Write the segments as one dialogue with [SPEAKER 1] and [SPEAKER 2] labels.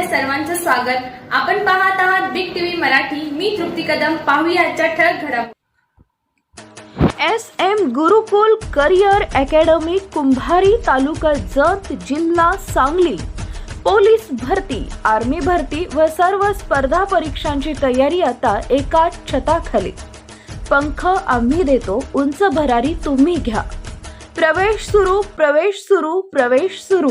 [SPEAKER 1] आपल्या सर्वांचं स्वागत. आपण पाहत आहात बिग टीव्ही मराठी. मी तृप्ती कदम. पाहूया आजच्या ठळक घडामोडी.
[SPEAKER 2] S M Gurukul career academy Kumbhari taluka Jath जिल्हा सांगली. पोलीस भरती आर्मी भरती व सर्व स्पर्धा परीक्षांची तयारी आता एका छताखाली. पंख आम्ही देतो उंच भरारी तुम्ही घ्या. प्रवेश सुरू प्रवेश सुरू प्रवेश सुरू.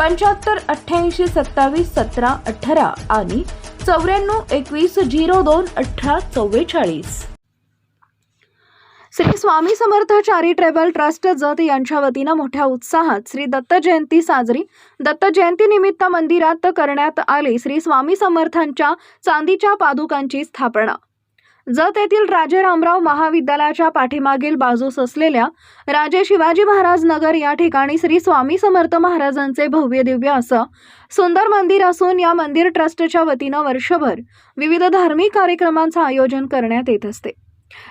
[SPEAKER 2] पंच्याहत्तर अठ्ठ्याऐंशी सत्तावीस सतरा अठरा आणि चौऱ्याण्णव एकवीस झिरो दोन अठरा चव्वेचाळीस. श्री स्वामी समर्थ चॅरिटेबल ट्रस्ट जत यांच्या वतीनं मोठ्या उत्साहात श्री दत्त जयंती साजरी. दत्त जयंती निमित्त मंदिरात करण्यात आली श्री स्वामी समर्थांच्या चांदीच्या पादुकांची स्थापना. जत येथील राजे रामराव महाविद्यालयाच्या पाठीमागील बाजूस असलेल्या राजे शिवाजी महाराज नगर या ठिकाणी श्री स्वामी समर्थ महाराजांचे भव्य दिव्य असं सुंदर मंदिर असून या मंदिर ट्रस्टच्या वतीनं वर्षभर विविध धार्मिक कार्यक्रमांचं आयोजन करण्यात येत असते.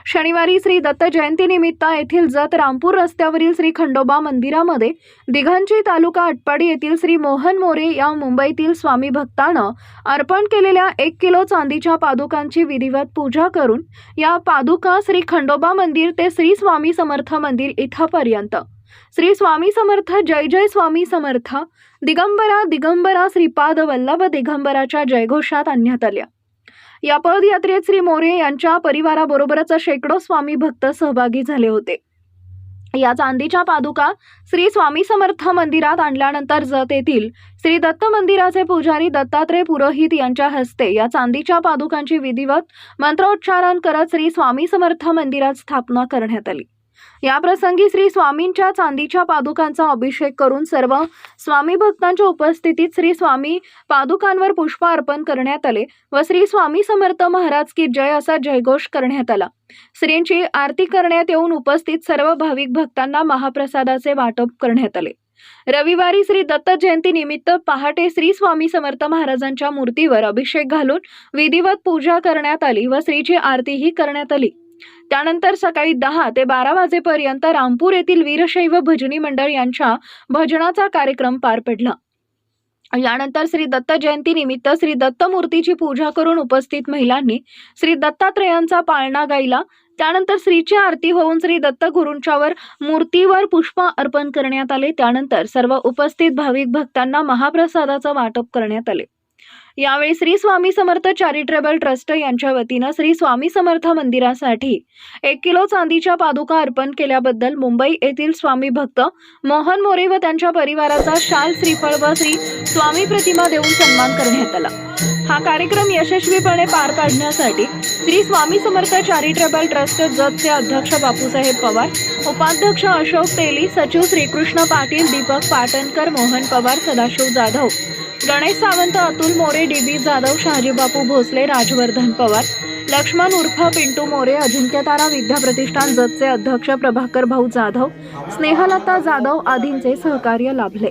[SPEAKER 2] शनिवारी श्री दत्त जयंतीनिमित्त येथील जत रामपूर रस्त्यावरील श्री खंडोबा मंदिरामध्ये दिघांची तालुका अटपाडी येथील श्री मोहन मोरे या मुंबईतील स्वामी भक्तानं अर्पण केलेल्या एक किलो चांदीच्या पादुकांची विधिवत पूजा करून या पादुका श्री खंडोबा मंदिर ते श्री स्वामी समर्थ मंदिर इथपर्यंत. श्री स्वामी समर्थ जय जय स्वामी समर्थ दिगंबरा दिगंबरा श्रीपाद वल्लभ दिगंबराच्या जयघोषात आणण्यात आल्या. या पदयात्रेत श्री मोरे यांच्या परिवाराबरोबरच शेकडो स्वामी भक्त सहभागी झाले होते. या चांदीच्या पादुका श्री स्वामी समर्थ मंदिरात आणल्यानंतर जत येथील श्री दत्त मंदिराचे पुजारी दत्तात्रय पुरोहित यांच्या हस्ते या चांदीच्या पादुकांची विधिवत मंत्रोच्चारण करत श्री स्वामी समर्थ मंदिरात स्थापना करण्यात आली. या प्रसंगी श्री स्वामींच्या चांदीच्या पादुकांचा अभिषेक करून सर्व स्वामी भक्तांच्या उपस्थितीत श्री स्वामी पादुकांवर पुष्प अर्पण करण्यात आले व श्री स्वामी समर्थ महाराज की जय असा जयघोष करण्यात आला. श्रींची आरती करण्यात येऊन उपस्थित सर्व भाविक भक्तांना महाप्रसादाचे वाटप करण्यात आले. रविवारी श्री दत्त जयंती निमित्त पहाटे श्री स्वामी समर्थ महाराजांच्या मूर्तीवर अभिषेक घालून विधिवत पूजा करण्यात आली व श्रीची आरतीही करण्यात आली. त्यानंतर सकाळी दहा ते बारा वाजेपर्यंत रामपूर येथील वीरशैव भजनी मंडळ यांच्या भजनाचा कार्यक्रम पार पडला. यानंतर श्री दत्त जयंती निमित्त श्री दत्त मूर्तीची पूजा करून उपस्थित महिलांनी श्री दत्तात्रयांचा पाळणा गायला. त्यानंतर श्रीची आरती होऊन श्री दत्त गुरूंच्यावर मूर्तीवर पुष्प अर्पण करण्यात आले. त्यानंतर सर्व उपस्थित भाविक भक्तांना महाप्रसादाचं वाटप करण्यात आले. यावेळी श्री स्वामी समर्थ चॅरिटेबल ट्रस्ट यांच्या वतीनं श्री स्वामी समर्थ मंदिरासाठी एक किलो चांदीच्या पादुका अर्पण केल्याबद्दल मुंबई येथील स्वामी भक्त मोहन मोरे व त्यांच्या परिवाराचा शाल श्रीफळ व श्री स्वामी प्रतिमा देऊन सन्मान करण्यात आला. हा कार्यक्रम यशस्वीपणे पार पाडण्यासाठी श्री स्वामी समर्थ चॅरिटेबल ट्रस्ट जतचे अध्यक्ष बापूसाहेब पवार उपाध्यक्ष अशोक तेली सचिव श्रीकृष्ण पाटील दीपक पाटणकर मोहन पवार सदाशिव जाधव गणेश सावंत अतुल मोरे डी बी जाधव शहाजीबापू भोसले राजवर्धन पवार लक्ष्मण उर्फ पिंटू मोरे अजिंक्यतारा विद्या प्रतिष्ठान जतचे अध्यक्ष प्रभाकर भाऊ जाधव स्नेहलता जाधव आदींचे सहकार्य लाभले.